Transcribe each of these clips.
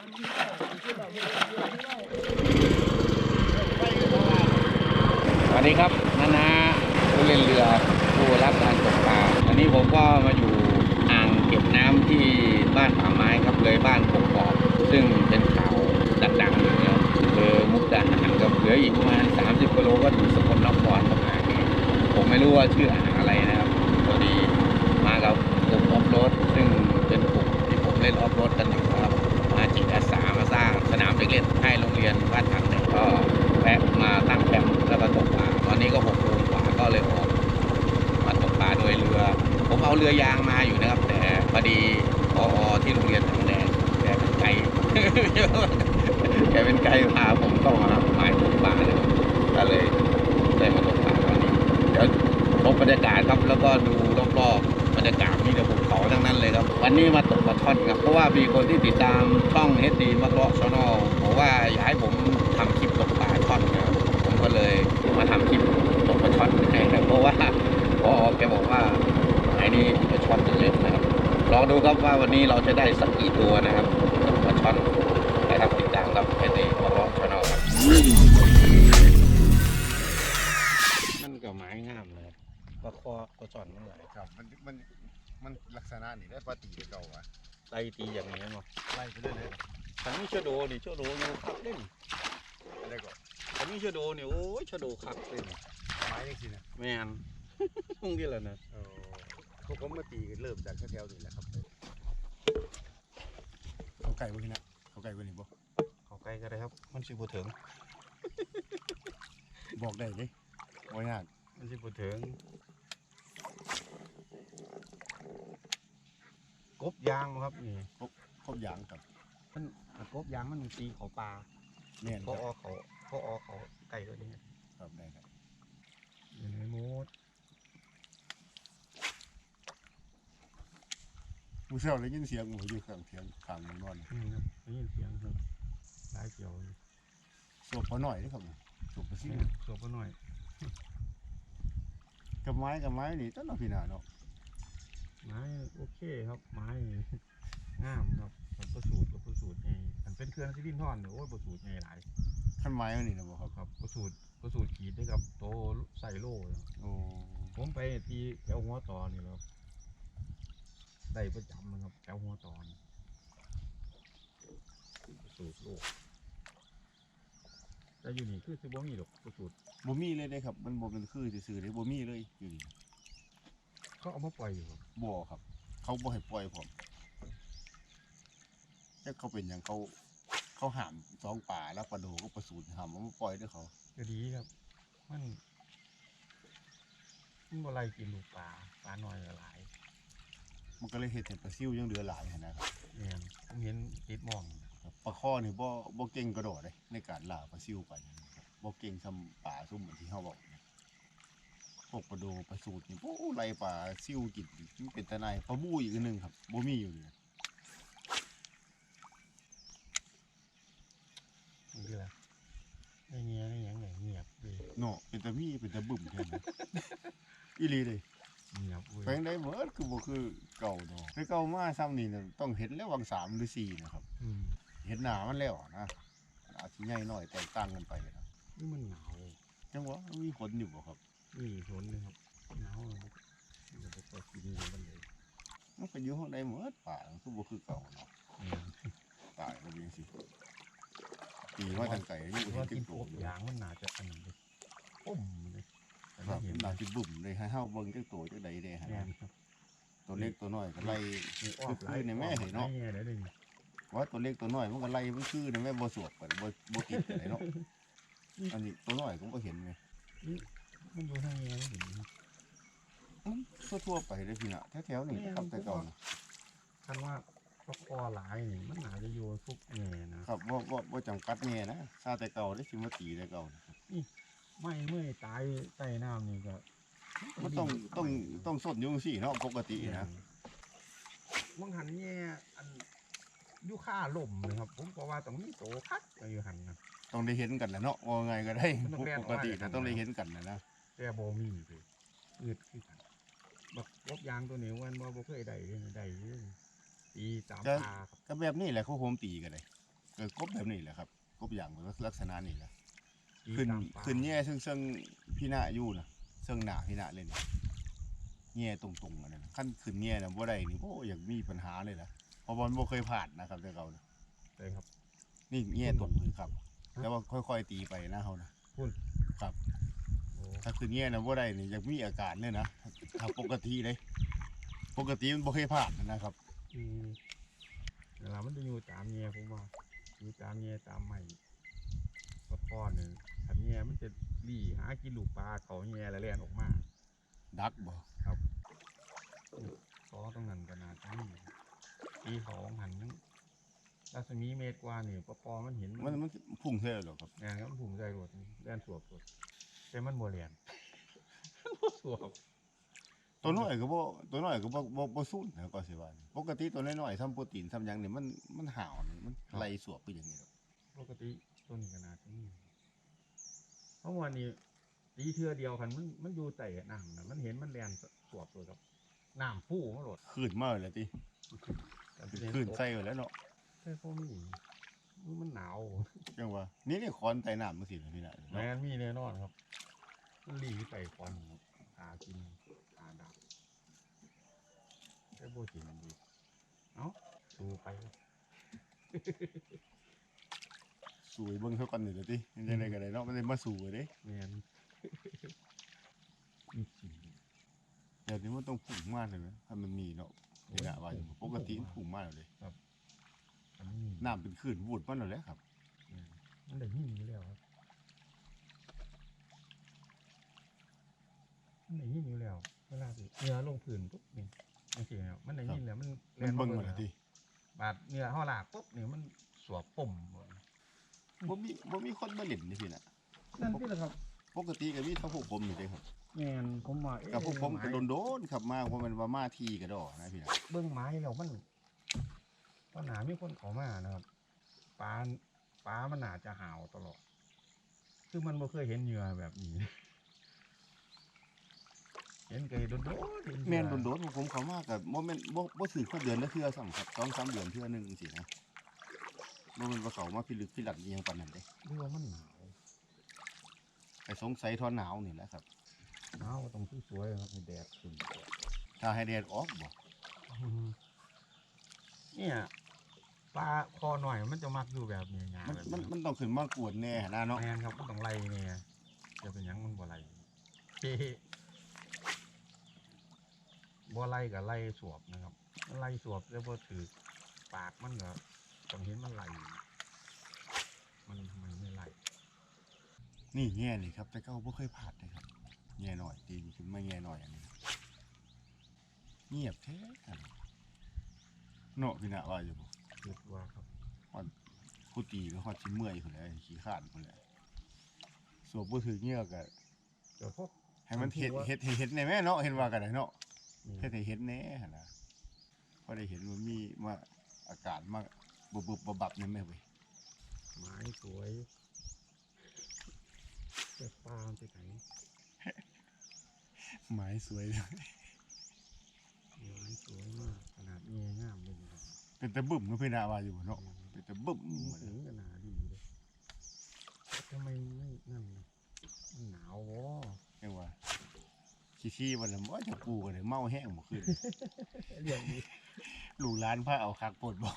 สวัสดีครับนานาผู้เล่นเรือผู้รับการตกปลาอันนี้ผมก็มาอยู่อ่างเก็บน้ำที่บ้านป่าไม้ครับเลยบ้านกกอกซึ่งเป็นเขาดังๆอยู่แล้วเออมุกดาหารกับเหลืออีกประมาณ 30กิโลก็ถึงสกลนครครับอ่างนี้ผมไม่รู้ว่าชื่ออ่างอะไรนะครับพอดีมากับกลุ่มออฟโรดซึ่งเป็นกลุ่มที่ผมเล่นออฟโรดกันอยู่ จิตอาสามาสร้างสนามเด็กเล่นให้โรงเรียนบ้านถังเนี่ยก็แวะมาตั้งแคมป์แล้วก็ตกปลาตอนนี้ก็หกโมงกว่าก็เลยออกมาตกปลาโดยเรือ ผมเอาเรือยางมาอยู่นะครับ แต่พอดีพอที่โรงเรียนถังแดงแกเป็นไกด์แกเป็นไกด์พาผมต้องมาหมายตกปลาเลยก็เลยเลยมาตกปลาตอนนี้เดี๋ยวพบบรรยากาศครับแล้วก็ดูรอบๆบรรยากาศ มีแต่ภูเขาทั้งนั้นเลยครับ วันนี้มาตกปลาช่อนครับ เพราะว่ามีคนที่ติดตามช่องเฮดดีมาเลาะชานอลบอกว่าอยากให้ผมทำคลิปตกปลาช่อนนะครับ ผมก็เลยมาทำคลิปตกปลาช่อนให้ครับเพราะว่าพอแกบอกว่าไอ้นี่ปลาช่อนจะเล่นนะครับ ลองดูครับว่าวันนี้เราจะได้สักกี่ตัวนะครับตกปลาช่อนไปทำติดตามกับเฮดดีมาเลาะชานอลครับมันก็ไม้งามเลยปลาคอปลาช่อนมันไหลครับมันมัน มันลักษณะนี่ได้ปฏิเก่าวะไล่ตีอย่างนี้เนาะไล่ไปเรื่อยทั้งนี้ชะโดนี่ชะโดอยู่คักเล่นๆอะไรก็ทั้งนี้ชะโดนี่โอ้ยชะโดคักเล่นไม้ยังสินะแมนมึงกี่แล้วนะเออพวกผมมาตีกันเริ่มจากแถวๆนี่แหละครับเขาไก่บ่พี่นะเขาไก่บ่นี่บ่เขาใกล้ก็ได้ครับ มันสิบ่ถึงบอกได้เลยบ่ยากมันสิบ่ถึง กบยางครับนี่ครบอย่างครับมันกบยางมันตีเขาปลาแม่นเพคราะรับอเขาเพราะอเขาไก่ตัวนี้ครับได้ครับอยู่ในมูดมื้อเช้าได้ยินเสียงหมูอยู่ข้างเถียงข้างมันนอนนี่ครับได้ยินเสียงครับสายเกี่ยวอยู่สวบพอหน่อยเด้อครับสวบไปสินี่สวบมาหน่อยกับไม้กับไม้นี่ต้นเนาะพี่นาเนาะ ไม้โอเคครับไม้งามครับมันประสูตรกับประสูตรไงมันเป็นเครื่องซิลินทอนเนี่ยโอ้ยประสูตรไงหลายคันไม้อันนี้นะบ่ครับครับประสูตรประสูตรขีดได้กับโตใส่โล่เลยโอ้ผมไปที่แถวหัวตอนี่แล้วได้ประจำนะครับแถวหัวตอนประสูตรโล่แต่อยู่นี่คือสิบ่มีดอกประสูตรบ่มีเลยเด้ครับ มันบ่เป็นคือซื่อๆเด้บ่มีเลยอยู่นี่ เขาเอามาปล่อยอยู่ครับบ่ครับ เขาบ่ให้ปล่อยผมแต่เขาเป็นอย่างเขา เขาห้ามสองป่าแล้วปลาโดก็ประสูติห้ามเอามาปล่อยด้วยเขา ก็ดีครับ มันมันบ่ไรกินลูกปลาปลาน้อยก็หลายมันก็เลยเฮ็ดให้ปลาซิวยังเหลือหลายหั้นนะครับเนี่ยผมเห็นติดหมองครับปลาข้อนี่บ่บ่เก่งกระโดดเลยในการล่าปลาซิวไปนะครับบ่เก่งทำป่าซุ่มเหมือนที่เฮาบอก นะพวกปลาโดปลาสูตรนี่โอ้ไล่ปลาซิวกินมันเป็นตะไนปลาบูอีกอันหนึงครับบ่มีอยู่เลยนี่คืออะไรไม่เงี้ยไม่หยังไงเงียบเลยเนาะเป็นตะมีเป็นตะบึ้มแท้นะอีหลีเลยเงียบเว้ยแปลงได้เบิดคือบ่คือเก่าเนาะคือเก่ามาซ้ำนี่น่ะต้องเห็นแล้ววังสามหรือสี่นะครับอืมเห็นหนามันแล้วนะอาจจะใหญ่หน่อยแตกต่างกันไปนะนี่มันหนาวจังหวะมันมีผลอยู่บ่ครับ นี่ฝนเลยครับหนาวเลยเราจะไปกินอยู่มันเลยมันก็อยู่ข้างในหมดป่ามันคือบ่คือเก่าเนาะเนี่ยตายแล้วจังซี่ตีมาทางไกลยังบ่เพราะเห็ว่านกิกินนโคโตบอยู่ยางมันหนาจะอันนั้นเลยปุ่มเลยแต่คไม่รับเห็นน่าสิบุ่มเลยให้เฮาเบิ่งจังโตจังใดเด้ฮะแน่นครับตัวเล็กตัวน้อยก็ไล่ มีออกคือในแม่เห็นเนาะไล่ได้เลยว่าตัวเล็กตัวน้อยมันก็ไล่มันคือในแม่บ่สวบกันบ่บ่ติดกันเลยเนาะอันนี้ตัวน้อยก็บ่เห็นไง มันอยู่ทางนี้ไม่เห็นครับมันทั่วๆไปเด้อพี่น่ะแถวๆนี่นะครับแต่เก่านะคันว่าปลาคอหลายนี่มันหนาจะอยู่ทุกแง่นะครับบ่บ่บ่จำกัดแน่นะซาแต่เก่าได้สิมาตีแต่เก่านะครับไม่เมื่อยตายใต้น้ำนี่ก็มันต้องต้องต้องสดอยุ่จังซี่เนาะปกตินะบางหันแง่อันอยุค่าล่มเลยครับ ผมก็ว่าต้องมีโตคักอยู่หันนะต้องได้เห็นกันแหละเนาะว่าไงก็ได้มันต้องแล่นปกติออกมานะต้องได้เห็นกันนะนะ แต่บ่มีเลยอืดคือกันบักลบยางตัวนี้วันว่าบ่เคยได้เลยได้เลยตีสามปลาครับก็แบบนี้แหละเขาโฮมตีกันเลยก็กบแบบนี้แหละครับกบอย่างลักษณะนี้แหละตีขึ้นตามป่าขึ้นแย่ซึ่งซึ่งพี่หน้าอยู่นะซึ่งหน้าพี่หน้าเลยนี่แย่ตรงๆอันนั้นขั้นขึ้นแย่นะบ่ได้นี่โอ้อยากมีปัญหาเลยนะเพราะบอลบ่เคยผ่านนะครับแต่เขานะเลยครับ นี่แย่ตรงเลยครับแต่ว่าค่อยๆตีไปนะเขานะพุ่นครับโอ้ ถ้าขึ้นแย่นะบ่ได้นี่อยากมีอาการเลยนะถ้าปกติเลย ปกติมันบ่เคยผ่านนะครับอืมเวลามันจะอยู่ตามแง่ผมว่าอยู่ตามแง่ตามใหม่ปลาคอหนึ่งขันแง่มันจะรีหากินลูกปลาเขาแง่แล้วเลียนออกมา ดักบ่ซอตรงนั้นขนาดนี้ตีเขาหันยังรัศมีเมตรกว่านี่ปลาคอมันเห็นมันมันพุ่งเท่หรอครับงานก็มันผุ่มใจรถเลียนสวบรถ แต่มันโมเลียนบ่สวบตัวน้อยก็บ่ตัวน้อยก็บ่บ่บ่สู้นะก็สิว่าปกติตัวน้อยๆทำโปรตีนทำหยังนี่มันมันห่าวนี่มันไล่สวบไปอย่างนี้ดอกปกติตัวนี้ขนาดนี้เพราะวันนี้ตีเทือเดียวกันมันมันอยู่แต่น้ำนะมันเห็นมันแลนสวบตัวกับน้ำฟูมาโหลดขึ้นมาเลยติแต่ที่ขึ้นใส่ไว้แล้วเนาะใช่พวกนี้มันหนาวจังว่านี่นี่คอนไต่น้ำจังซี่นะพี่น่ะแมนมีแน่นอนครับมัน หลีไปควันครับหากินหาดับใช้โบจินดีเอ้าดูไปครับสวยเบิ่งเท่ากันนี่ล่ะติจังได๋ก็ได้เนาะมันได้มาสู่เด้แมนมีจริงเดี๋ยวนี้มันต้องพุ่งมาเลยนะถ้ามันมีเนาะพี่น่ะว่าอยู่ปกติมันพุ่งมาแล้วเด้อันนี้น้ำเป็นคลื่นวูดมาแล้วแหละครับแม่นมันได้ยินอยู่แล้วครับ มันได้ยินอยู่แล้ว เวลาสิเนื้อลงผืนปุ๊บนี่มันสิแล้วมันได้ยินแล้วมันมันเบิ่งแล่มาแล้วติบาดเนื้อห่อลากปุ๊บนี่มันสวบปุ่มหมดบ่มีบ่มีคนมาเล่นนี่พี่น่ะนั่นพี่แหละครับปกติก็มีเท่าพวกผมนี่เด้ครับแม่นผมว่าเอ๊ะกับพวกผมก็ไโดนๆครับมาเพราะมันว่ามาทีก็ดอนะพี่น่ะเบื้องไม้แล้วมันปัญหามีคนเขามานะครับปลาปลามันอาจจะห่าวตลอด คือมันไม่เคยเห็นเหยื่อแบบนี้ เห็นไก่โดนโดนแม่นโดนๆพวกผมเข้ามาก็บ่แม่นบ่บ่ถือว่าเดือนละเทื่อซ้ํครับ2-3เดือนเทื่อหนึงจังซี่นะบ่แม่นว่าเขามาพิลึกพิลั่นอีหยังปานนั้นเด้เรือมันหนาวไปสงสัยทอนหนาวนี่แหละครับ หนาวตรงที่สวยๆครับมีแดดขึ้นถ้าให้แดดออกบ่เนี่ยปลาคอหน่อยมันจะมักอยู่แบบนี้งามันแบบมันนี้มันต้องขึ้นมากวนแน่นะเนาะ แมนครับมันต้องไล่เนี่ยจะเป็นหยังมันบ่ไล่เฮ้ บ่ไล่กับไล่สวบนะครับมันไล่สวบแล้วบ่ถือปากมันก็ต้องเห็นมันไล่มันทำไมไม่ไล่นี่แง่นี่ครับ แต่ก็บ่เคยผ่านเลยครับแง่หน่อยตีขึ้นมาแง่หน่อยอันนี้เงียบแท้กันเนาะพี่น่ะว่าอยู่บ่คิดว่าครับผู้ตีก็ฮอดสิเมื่อยพุ่นแหละขี้ข้านพุ่นแหละสวบบ่ถือเงียกก็เดี๋ยวพวกให้มันเฮ็ดผมคิดว่าเฮ็ดให้เฮ็ดในแม่เนาะเห็นว่ากันได้เนาะ นี่เฮ็ดให้เฮ็ดแหน่หั่นน่ะพอได้เห็นมันมีมาอากาศมาบุบๆบับๆนี่แม่เว้ยไม้สวยแต่ปลามันไปไหนไม้สวยเลยไม้สวยมากขนาดเงี้ยงามเลยนะครับเป็นตะบึ้มเนาะพี่น่ะว่าอยู่บ่เนาะเป็นตะบึ้มถึงขนาดดีเลยทำไมไม่นั่นนะมันหนาววะจังว่า ขี้ๆวันละบ่จะปูกันเลยเมาแห้งบ่ขึ้นเรื่องนี้ลูกหลานพาเอาคักปวดบ่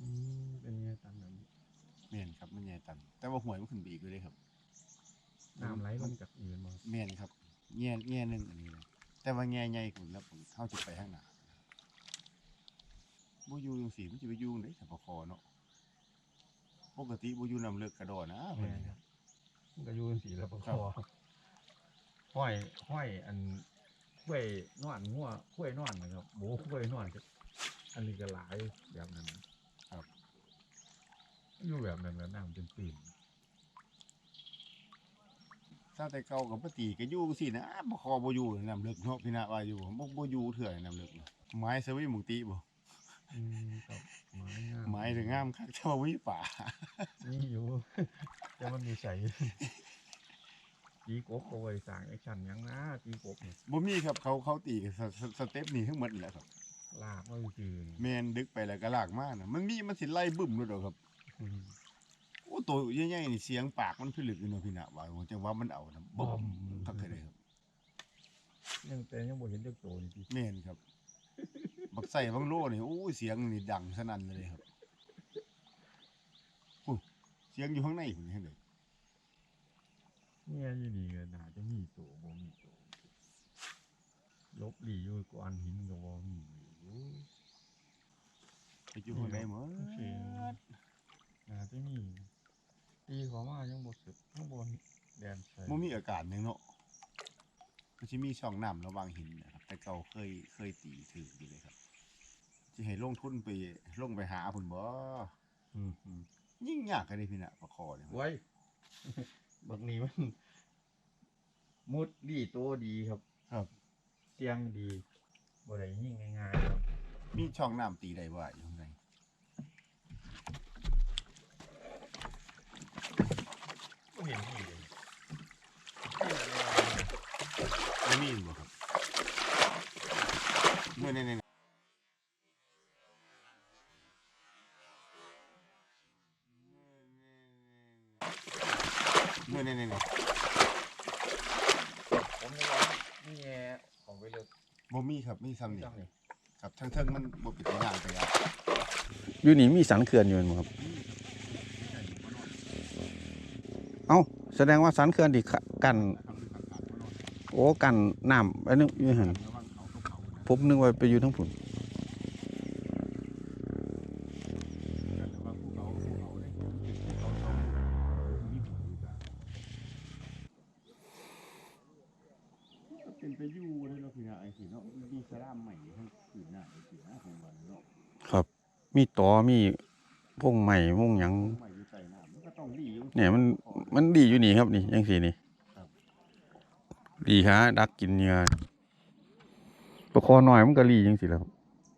อืมเป็นไงตามนั้นแม่นครับมันใหญ่ตันแต่ว่าหวยมันขึ้นไปอีกอยู่เลยครับน้ำไหลลงจากอื่นมาแม่นครับแง่แง่หนึงอันนี้เลยแต่ว่าแง่ใหญ่กว่าแล้วผมเฮาสิไปข้างหน้าบ่อยู่จังซี่มันสิไปอยู่ได้ถ้าบ่คอเนาะปกติบ่อยู่น้ำเลิกกระโดดนะเพิ่นแม่นี่ครับมันก็อยูนสีแล้วประครัคบอ ห้อยห้อยอันห้วยนอนงัวห้วยนอนนะครับโบห้วยนอนก็อันนี้ก็หลายแบบนั้นนะครับอยู่แบบนั้นแล้วน้ำเป็นปีนถ้าแต่เก่ากับปตีก็อยู่จังซี่นะบ่คอบ่อยู่น้ำเลิกเนาะพี่นาว่าอยู่บ่บ่อยู่เถื่อน้ำเลิกไม้สวิหมุติบ่อืมครับไม้งามไม้ถึงงามคักแต่ว่าบ่มีป่านี่อยู่แต่มันมีใส่ ตีกบเอาไว้สร้างแอคชั่นหยังนะตีกบเนี่ยบ่มีครับเขาเขาตีกันสสสเต็ปนี้ทั้งหมดแหละครับลากมาอยู่จืนแมนดึกไปแล้วก็ลากมาน่ะมันมีมันสิไล่บึ้มเลยดอกครับอืมโอ้ตัวใหญ่ๆนี่เสียงปากมันพิลึกอยู่เนาะพี่นะว่าผมจังว่ามันเอานะบ่มคักแท้เลยครับยังแต่ยังบ่เห็นจักโตนี่พี่แม่นครับ บักใส่บังโลนี่โอ้ยเสียงนี่ดังสนั่นเลยครับโอ้ยเสียงอยู่ข้างในพุ่นเห็นเลย เนี่ยอยู่นี่ก็น่าจะมีโตบ่มีโตลบหลีอยู่ก่อนหินก็บ่มีอยู่ไปอยู่ข้างในหมดโอเคน่าจะมีตีเขอมายังบ่สุดยังบ่แดนใส่มันมีอากาศหนึงเนาะมันสิมีช่องน้ำระหว่างหินนะครับ แต่เก่าเคยเคยตีถืออยู่เลยครับสิให้ลงทุนไปลงไปหาพุ่นบ่อืมอืมยิ่งยากเลยพี่น่ะปลาคอเนี่ยไว้ บักนี้มัน มุดดีโตดีครับครับเสียงดีบ่ได้ยิงง่ายๆครับ มีช่องน้ำตีได้บ่อยู่ข้างใน บ่เห็นดีเลย ไม่มีบ่ครับเนี่ยเนี่ยเนี่ยเนี่ยเนี่ยเนี่ยเนี่ย ผมนี่ว่านี่แง่ของไปเลย บ่มี ครับมีซ้ำนี่จังนี่ครับทั้งเทิงมันบ่ปิดอย่างไปแล้วอยู่นี่มีสันเขื่อนอยู่มั้งครับ เอ้าแสดงว่าสันเขื่อนที่ขะกัน โอ้กันน้ำอันนึงอยู่หันระวังเขากับเขานะผมนึกว่าไปอยู่ทั้งผุน ระวังภูเขาภูเขาเลยภูเขาเขามีผลอยู่จ้ะเป็นไปอยู่เลยเนาะพี่นะไอ้สิเนาะมีสลามใหม่ทั้งคืนหน้าไอ้สินะของวันเนาะ ครับ มีตอมีพงใหม่พงหยังใหม่อยู่ใต้น้ำมันก็ต้องดีอยู่เนี่ยมันมันดีอยู่นี่ครับนี่ยังสีนี่ครับดีฮะดักกินเหงื่อปลาคอหน่อยมันก็รีจังสิแหล้วครับ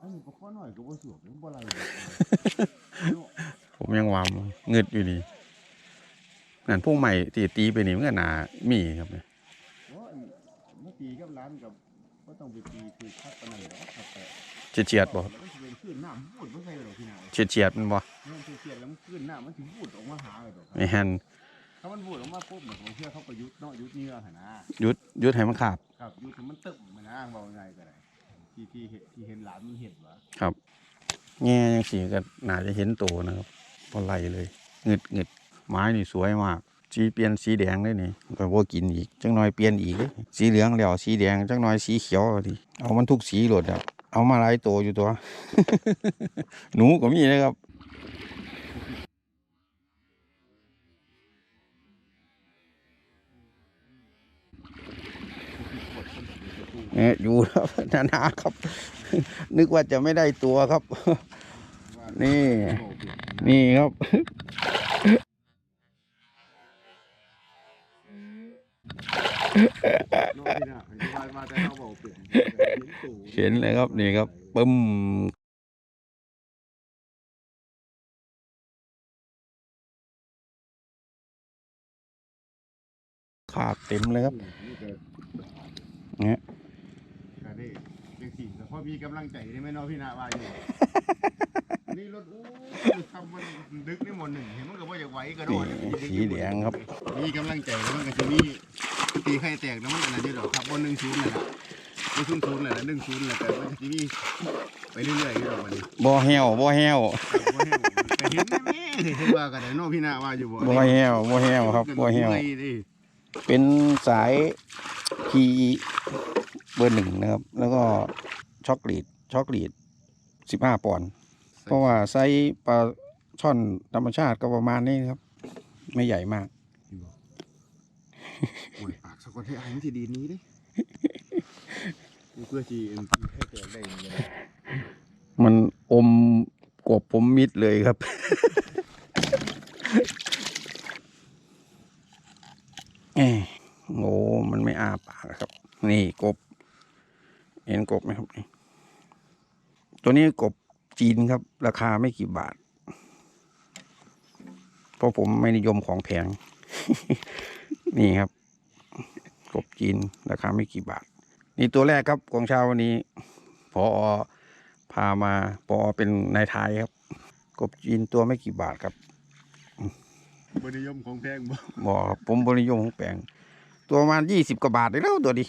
อันนี้ก็ข้อหน่อยก็บ่สวกบ่ไรเลยเนาะผมยังวามเงึดอยู่นี่นั่นพวกใหม่ตีตีไปนี่มันก็หนามีครับเนี่ยเพราะอันเมื่อตีกับร้านกับก็ต้องไปตีคือคัดปานนั้นแล้วครับแต่เฉียดเฉียดๆบ่ครับ มันสิเป็นคลื่นน้ำพูดบ่ใช่หรอกพี่นายเฉียดเฉียดๆมันบ่มันสิเสียดแล้วมันคลื่นน้ำมันถึงพูดออกมาหาเลยดอกครับไม่ฮันถ้ามันพูดออกมาปุ๊บเนี่ยผมเชื่อเขาประยุทธ์เนาะยุทธ์เหงื่อหั่นนะยุดยุดให้มันขาดครับยุทธ์ให้มันตึมมันนะเว้าง่ายก็ได้ที่ที่เห็นที่เห็นหลานมันเห็นว่าครับแง่ยังสีก็น่าจะเห็นโตนะครับพอไล่เลยเงึดเงึดไม้นี่สวยมากสีเปลี่ยนสีแดงเลยนี่ก็บ่กินอีกจังน้อยเปลี่ยนอีกเด้สีเหลืองแล้วสีแดงจังน้อยสีเขียวเอาดิเอามันทุกสีโหลดอะ เอามาหลายโตอยู่ตัว หนูก็มีนะครับเนี่ยอยู่ครับนานๆครับ นึกว่าจะไม่ได้ตัวครับ นี่ นี่ครับเเห็นเลยครับนี่ครับปึ้มขาดเต็มเลยครับเนี่ย ก็ได้จังสี่แต่พ อมีกำลังใจได้ไหมเนาะพี่นาว่าอยู่ นี่รถอู้ทำมันดึกนี่หมดหนึ่งเห็นมันก็ว่าอยากไหวกระโดนี่ดสีแดงครับ มีกำลังใจแล้วมันก็จะมีตีไข่แตกแล้วมันอะไรอยู่ดอกครับบนหนึ่งศูนย์นั่นแหละบนศูนย์ศูนย์นั่นแหละหนึ่งศูนย์แหละแต่มันจะมีไปเรื่อยๆอยู่ดอกมันบ่แห้วบ่แห้วแต่เห็นไหมแม่เห็นว่ากันได้เนาะพี่นาว่าอยู่บ่บ่แห้วบ่แห้วครับบ่แห้วเมื่อยดิเป็นสายทีเบอร์หนึ่งนะครับ แล้วก็ ช็อกโกแลตช็อกโกแลตสิบห้าปอนด์เพราะว่าไซส์ปลาช่อนธรรมชาติก็ประมาณนี้ครับ ไม่ใหญ่มากโอ้ยปากสะกดให้อายมันสิดีดนี้เดิเพื่อจีเอ็นให้แตกได้ยังไงมันอมกบผมมิดเลยครับ เอ้ยโง่มันไม่อาปากครับ นี่กบ เห็นกบไหมครับนี่ ตัวนี้กบจีนครับ ราคาไม่กี่บาท เพราะผมไม่นิยมของแพง นี่ครับ กบจีนราคาไม่กี่บาท นี่ตัวแรกครับของเช้าวันนี้พอพามาปอเป็นนายทายครับ กบจีนตัวไม่กี่บาทครับบนิยมของแพงบ่บอกครับผมบริยมของแปลงตัวประมาณยี่สิบกว่าบาทเลยแล้วตัวดี